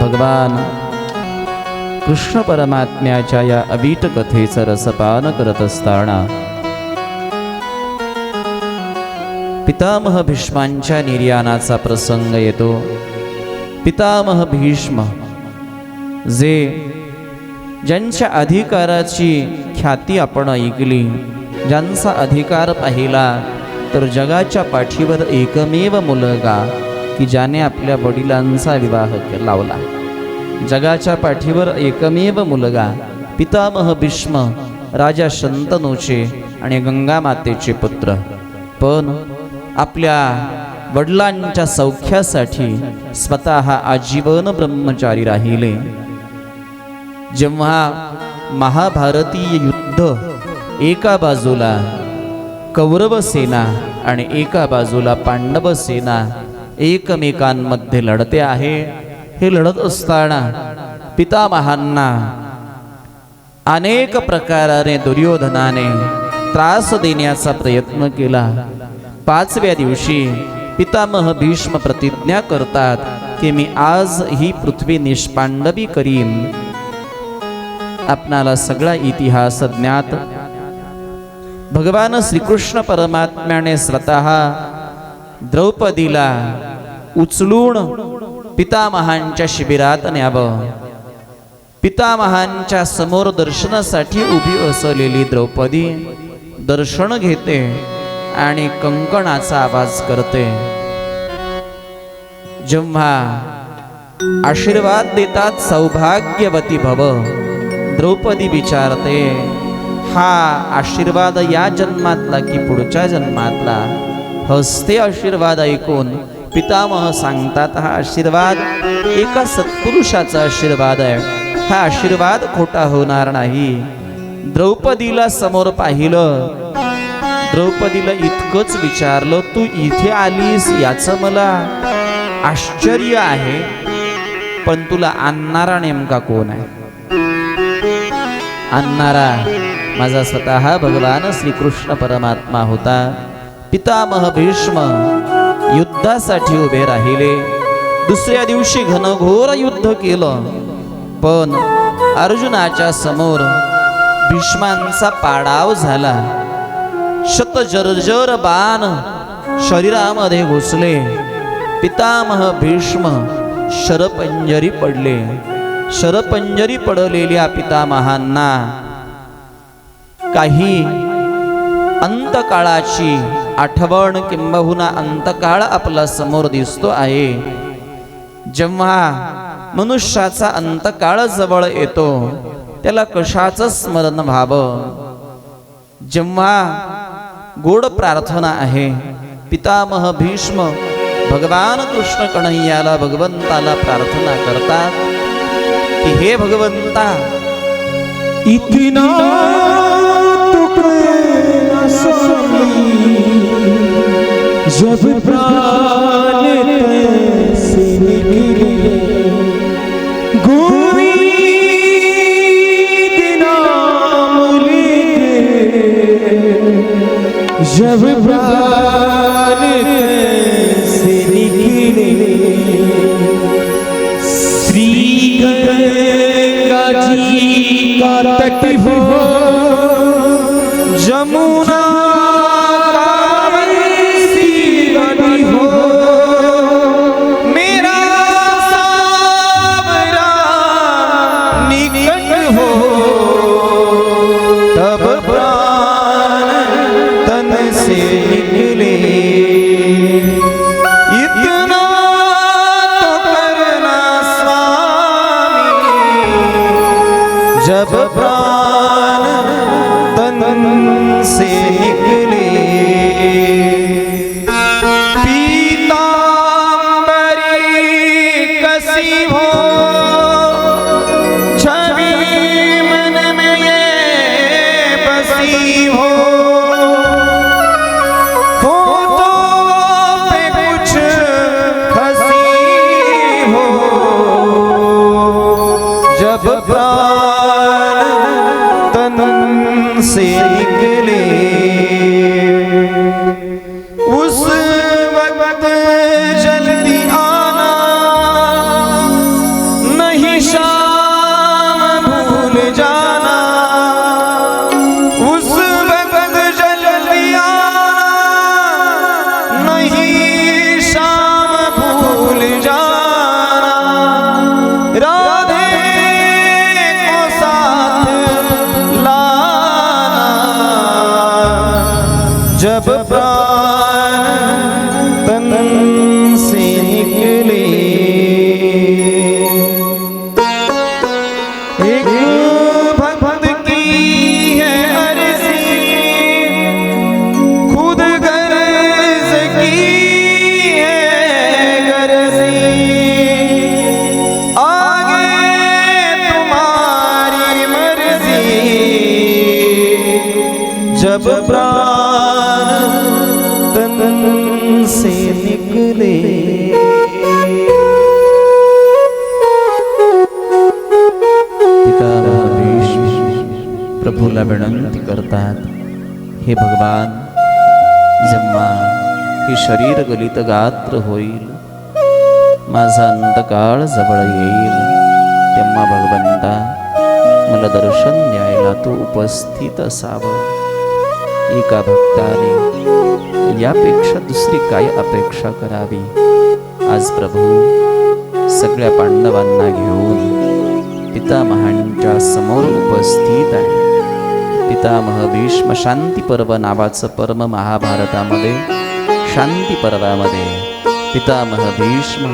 भगवान। कृष्ण परमात्म्याच्या या अवीट कथेचं रसपान करत असताना पितामह भीष्मांच्या निर्याणाचा प्रसंग येतो. पितामह भीष्म जे ज्यांच्या अधिकाराची ख्याती आपण ऐकली ज्यांचा अधिकार पाहिला तर जगाच्या पाठीवर एकमेव मुलगा की ज्याने आपल्या वडिलांचा विवाह लावला. जगाच्या पाठीवर एकमेव मुलगा पितामह भीष्म राजा शंतनूचे आणि गंगामातेचे पुत्र. पण आपल्या वडिलांच्या सौख्यासाठी स्वतः आजीवन ब्रह्मचारी राहिले. जेव्हा महाभारतीय युद्ध एका बाजूला कौरव सेना आणि एका बाजूला पांडव सेना एकमेकांमध्ये लढते आहे. हे लढत असताना पितामहांना अनेक प्रकाराने दुर्योधनाने त्रास देण्याचा प्रयत्न केला. पाचव्या दिवशी पितामह भीष्म प्रतिज्ञा करतात की मी आज ही पृथ्वी निष्पांडवी करीन. आपणाला सगळा इतिहास ज्ञात. भगवान श्रीकृष्ण परमात्म्याने स्वतः द्रौपदीला उचलून पितामहांच्या शिबिरात न्यावं. पितामहांच्या समोर दर्शनासाठी उभी असलेली द्रौपदी दर्शन घेते आणि कंकणाचा आवाज करते. जेव्हा आशीर्वाद देतात सौभाग्यवती भव द्रौपदी विचारते हा आशीर्वाद या जन्मातला की पुढच्या जन्मातला? हस्ते आशीर्वाद ऐकून पितामह सांगतात हा आशीर्वाद एका सत्पुरुषाचा आशीर्वाद आहे. हा आशीर्वाद खोटा होणार नाही. द्रौपदीला समोर पाहिलं. द्रौपदीला इतकंच विचारलं तू इथे आलीस याचं मला आश्चर्य आहे पण तुला आणणारा नेमका कोण आहे? आणणारा माझा स्वतः भगवान श्रीकृष्ण परमात्मा होता. पितामह भीष्म युद्धासाठी उभे राहिले. दुसऱ्या दिवशी घनघोर युद्ध केलं. पण अर्जुनाच्या समोर भीष्मांचा पाडाव झाला. शतजर्जर बाण शरीरामध्ये घुसले. पितामह भीष्म शरपंजरी पडले. शरपंजरी पडलेल्या पितामहांना काही अंतकाळाची आठवण किंबहुना अंतकाळ आपला समोर दिसतो आहे. जेव्हा मनुष्याचा अंतकाळ जवळ येतो त्याला कशाचं स्मरण व्हावं? जेव्हा गोड प्रार्थना आहे पितामह भीष्म भगवान कृष्ण कन्हैयाला भगवंताला प्रार्थना करतात की हे भगवंता इतना जब प्राण से निकले गोविंद नाम लेके जब प्राण से निकले श्री गंगा जी का तट हो जब भूल जाना। उस वक्त जल्दी आना नहीं शाम भूल जाना। राधे को साथ लाना। जब प्राण तन से निकले। एक प्रभूला विनंती करतात. हे भगवान जेव्हा हे शरीर गलित गात्र होईल. माझा अंतकाळ जवळ येईल. तेव्हा भगवंता मला दर्शन द्यायला तू उपस्थित असावं. एका भक्ताने यापेक्षा दुसरी काय अपेक्षा करावी? आज प्रभू सगळ्या पांडवांना घेऊन पितामहांच्या समोर उपस्थित आहे. पितामह भीष्म शांती पर्व नावाचं पर्व महाभारतामध्ये शांती पर्वामध्ये पितामह भीष्म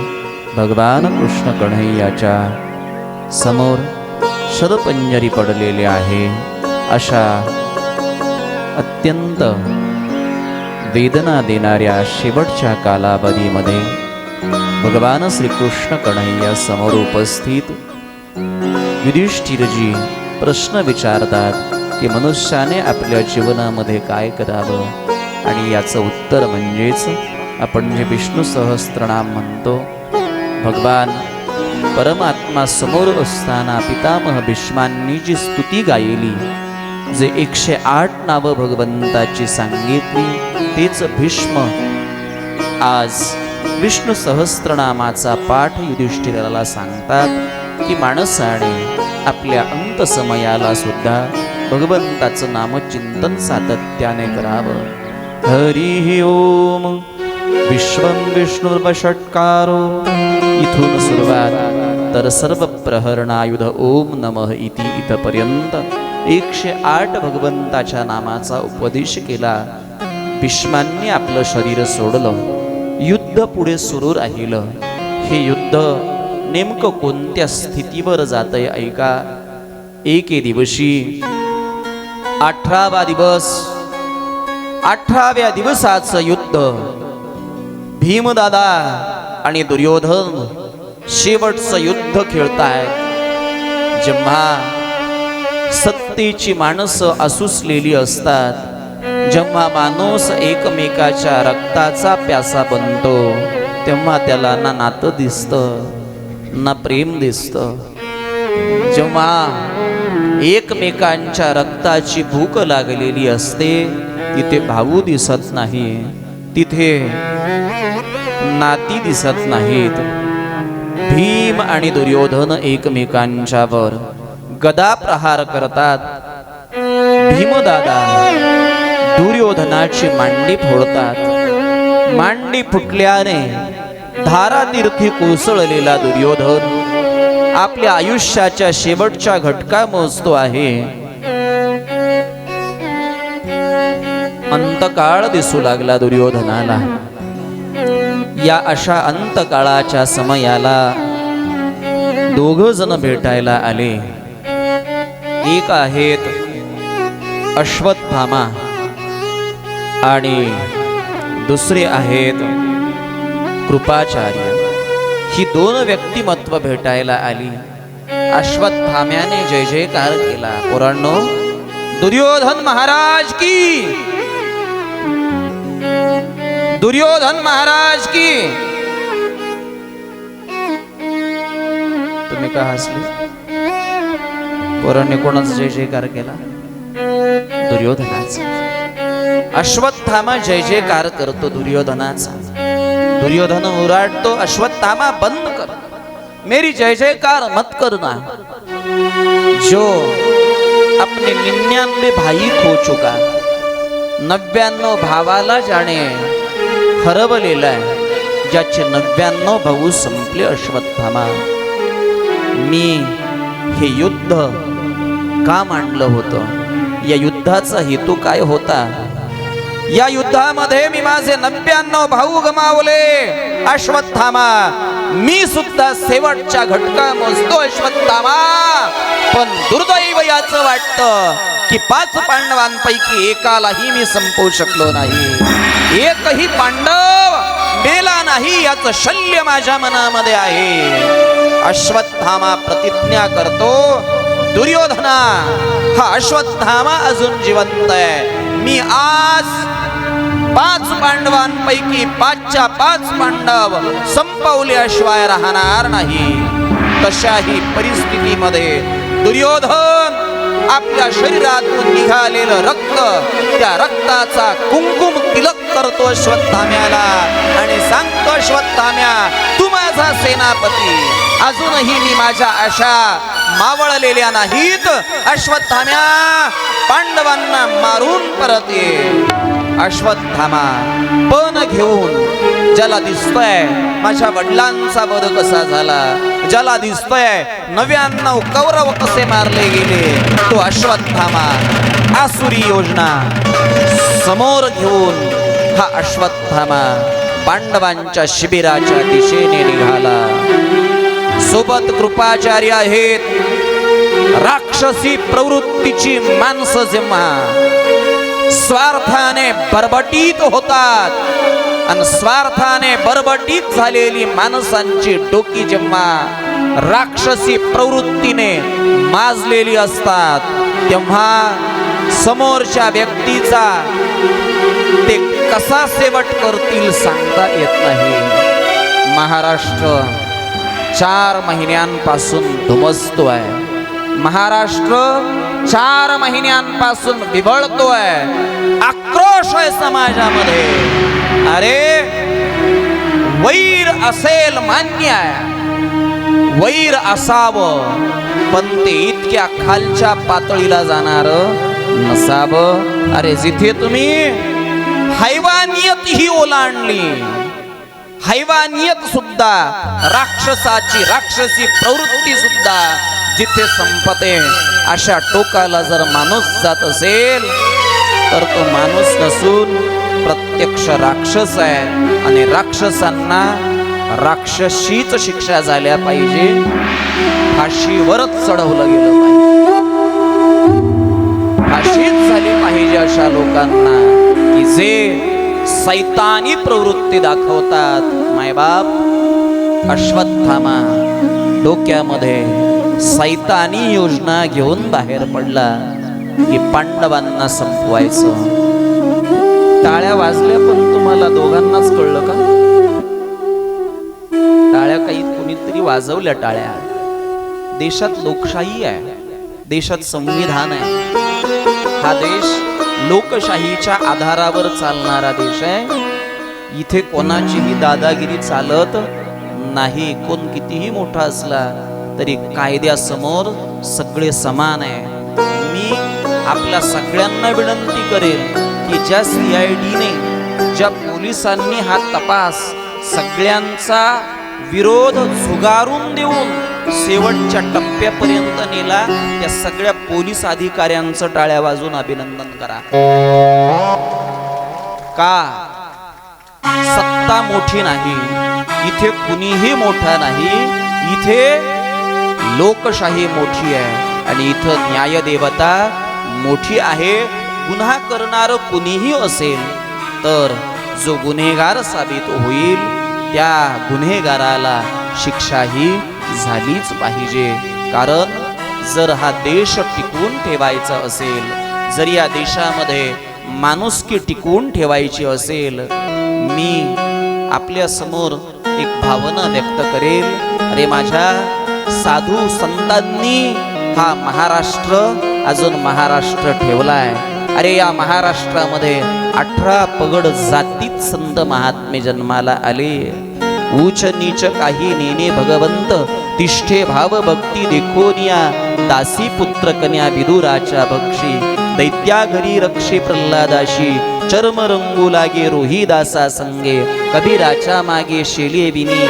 भगवान कृष्ण कन्हैयाच्या समोर शरपंजरी पडलेले आहे. अशा अत्यंत वेदना देणाऱ्या शेवटच्या कालावधीमध्ये भगवान श्रीकृष्ण कन्हैया समोर उपस्थित. युधिष्ठिरजी प्रश्न विचारतात की मनुष्याने आपल्या जीवनामध्ये काय करावं? आणि याचं उत्तर म्हणजेच आपण जे विष्णू सहस्त्रनाम म्हणतो भगवान परमात्मा समोर असताना पितामह भीष्मांनी जी स्तुती गायली जे एकशे आठ नावं भगवंताची सांगितली तेच भीष्म आज विष्णू सहस्त्रनामाचा पाठ युधिष्ठिराला सांगतात की माणसाने आपल्या अंतसमयाला सुद्धा भगवंताचं नामचिंतन सातत्याने करावं. हरी ओम. विश्वम विष्णुर्वषट्कारो. इथून सुरुवात. तर सर्व प्रहरणायुध ओम नमः इति इथपर्यंत. एकशे आठ भगवंताच्या नामाचा उपदेश केला. भीष्मांनी आपलं शरीर सोडलं. युद्ध पुढे सुरू राहिलं. हे युद्ध नेमकं कोणत्या स्थितीवर जातंय ऐका. एके दिवशी अठरावा दिवस. अठराव्या दिवसाचं युद्ध. भीमदादा आणि दुर्योधन शेवटचं युद्ध खेळतायत. जेव्हा सत्तेची माणसं असुसलेली असतात जेव्हा माणूस एकमेकाच्या रक्ताचा प्यासा बनतो तेव्हा त्याला ना नातं दिसतं ना प्रेम दिसतं. जेव्हा एकमेकांच्या रक्ताची भूक लागलेली असते तिथे भाऊ दिसत नाही तिथे नाती दिसत नाहीत. भीम आणि दुर्योधन एकमेकांच्यावर गदा प्रहार करतात. भीमदादा दुर्योधनाची मांडी फोडतात. मांडी फुटल्याने धारातीर्थी कोसळलेला दुर्योधन आपल्या आयुष्याच्या शेवटच्या घटका मोजतो आहे. अंतकाळ दिसू लागला दुर्योधनाला. या अशा अंतकाळाच्या समयाला दोघ जण भेटायला आले. एक आहेत अश्वत्थामा आणि दुसरे आहेत कृपाचार्य. ही दोन व्यक्तिमत्व भेटायला आली. अश्वत्थाम्याने जय जयकार केला. पोरांनो दुर्योधन महाराज की! दुर्योधन महाराज की! तुम्ही का हसले? पोरांनी कोणाचा जय जयकार केला? दुर्योधनाचा. अश्वत्थामा जय जयकार करतो दुर्योधनाचा. दुर्योधन उराटतो अश्वत्थामा बंद मेरी जय जयकार मत करना। जो अपने निन्यानवे भाई खो चुका नव्याण्णव भावाला जाणे हरवलेला आहे ज्याचे नव्याण्णव भाऊ संपले अश्वत्थामा। मी हे युद्ध का मांडलं होतं? या युद्धाचा हेतू काय होता? या युद्धामध्ये मी माझे नव्याण्णव भाऊ गमावले अश्वत्थामा। मी सुद्धा शेवटच्या घटका मोजतो अश्वत्थामा पण दुर्दैव याचं वाटतं की पाच पांडवांपैकी एकालाही मी संपवू शकलो नाही. एकही पांडव मेला नाही याचं शल्य माझ्या मनामध्ये आहे. अश्वत्थामा प्रतिज्ञा करतो दुर्योधना हा अश्वत्थामा अजून जिवंत आहे. मी आज पाच पांडवांपैकी पाचच्या पाच पांडव संपवल्याशिवाय राहणार नाही. तशाही परिस्थितीमध्ये दुर्योधन आपल्या शरीरातून निघालेलं रक्त त्या रक्ताचा कुंकुम तिलक करतो अश्वत्थाम्याला आणि सांगतो अश्वत्थाम्या तू माझा सेनापती. अजूनही मी माझ्या आशा मावळलेल्या नाहीत. अश्वत्थाम्या पांडवांना मारून परत ये. अश्वत्थामा पण घेऊन ज्याला दिसतोय माझ्या वडिलांचा वध कसा झाला? ज्याला दिसतोय नव्याण्णव कौरव कसे मारले गेले? तो अश्वत्थामा आसुरी योजना. समोर घेऊन हा अश्वत्थामा पांडवांच्या शिबिराच्या दिशेने निघाला. सोबत कृपाचार्य आहेत राक्षसी प्रवृत्तीची माणसं जेव्हा स्वार्थाने बरबटीत होतात. आणि स्वार्थाने बरबटीत झालेली माणसांची डोकी जेव्हा राक्षसी प्रवृत्तीने माजलेली असतात तेव्हा समोरच्या व्यक्तीचा ते कसा सेवट करतील सांगता येत नाही. महाराष्ट्र चार महिन्यांपासून धुमसतो आहे. महाराष्ट्र चार महिन्यांपासून बिबळतोय. आक्रोश आहे समाजामध्ये. अरे वैर असेल मान्य आहे. वैर असावं पण ते इतक्या खालच्या पातळीला जाणार नसावं. अरे जिथे तुम्ही हैवानियत ही ओलांडली. हैवानियत सुद्धा राक्षसाची राक्षसी प्रवृत्ती सुद्धा जिथे संपते अशा टोकाला जर माणूस जात असेल तर तो माणूस नसून प्रत्यक्ष राक्षस आहे. आणि राक्षसांना राक्षसीच शिक्षा झाल्या पाहिजे. फाशीवरच चढवलं गेलं पाहिजे. फाशीच झाली पाहिजे अशा लोकांना की जे सैतानी प्रवृत्ती दाखवतात. मायबाप अश्वत्थामा डोक्यामध्ये सैतानी योजना घेऊन बाहेर पडला की पांडवांना संपवायचं. टाळ्या वाजल्या पण तुम्हाला दोघांनाच कळलं का? टाळ्या काही कुणीतरी वाजवल्या टाळ्या. देशात लोकशाही आहे देशात संविधान आहे. हा देश लोकशाहीच्या आधारावर चालणारा देश आहे. इथे कोणाचीही दादागिरी चालत नाही कोण कितीही मोठा असला तरी कायद्यासमोर सगळे समान आहे. मी आपल्या सगळ्यांना विनंती करेल की ज्या सी आय डीने ज्या पोलिसांनी हा तपास सगळ्यांचा विरोध झुगारून देऊन शेवटच्या टप्प्यापर्यंत नेला त्या सगळ्या पोलीस अधिकाऱ्यांचं टाळ्या वाजून अभिनंदन करा. का? सत्ता मोठी नाही इथे कुणीही मोठा नाही इथे लोकशाही मोठी आहे. आणि इथं न्यायदेवता मोठी आहे. गुन्हा करणार कुणीही असेल तर जो गुन्हेगार साबित होईल त्या गुन्हेगाराला शिक्षाही झालीच पाहिजे. कारण जर हा देश टिकवून ठेवायचा असेल जर या देशामध्ये माणुसकी टिकवून ठेवायची असेल मी आपल्यासमोर एक भावना व्यक्त करेल अरे माझ्या साधू संतांनी हा महाराष्ट्र अजून महाराष्ट्र ठेवलाय. अरे या महाराष्ट्रामध्ये अठरा पगड जातीत संत महात्मे जन्माला आले. उच नीच काही नेने भगवंत तिष्ठे भाव भक्ती देखोनिया दासी पुत्र कन्या विदुराच्या भक्षी दैत्या घरी रक्षी प्रल्हादाशी चर्म रंगू लागे रोहिदासा संगे कबीराच्या मागे शेले विनी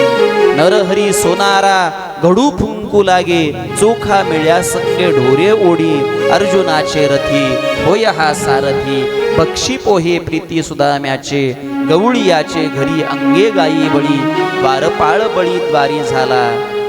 नरहरी सोनारा घडू फुंकू लागे चोखा मिळ्या संगे ढोरे ओढी अर्जुनाचे रथी होय हा सारथी पक्षी पोहे प्रीती सुदाम्याचे गवळीयाचे घरी अंगे गायी बळी द्वारपाळ बळी द्वारी झाला.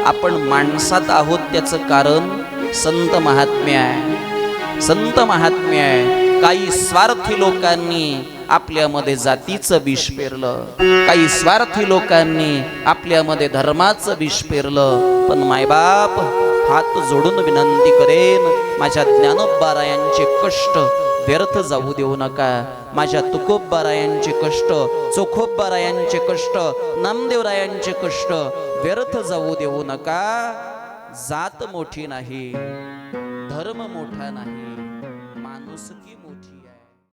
आपण माणसात आहोत त्याचं कारण संत महात्म्य आहे संत महात्म्य आहे काही स्वार्थी लोकांनी आपल्यामध्ये जातीचं विष पेरलं. काही स्वार्थी लोकांनी आपल्यामध्ये धर्माचं विष पेरलं. पण मायबाप हात जोडून विनंती करेन माझ्या ज्ञानोबारायांचे कष्ट व्यर्थ जाऊ देऊ नका. माझ्या तुकोबरायांचे कष्ट चोखोबारायांचे कष्ट नामदेवरायांचे कष्ट व्यर्थ जाऊ देऊ नका. जात मोठी नाही धर्म मोठा नाही माणुसकी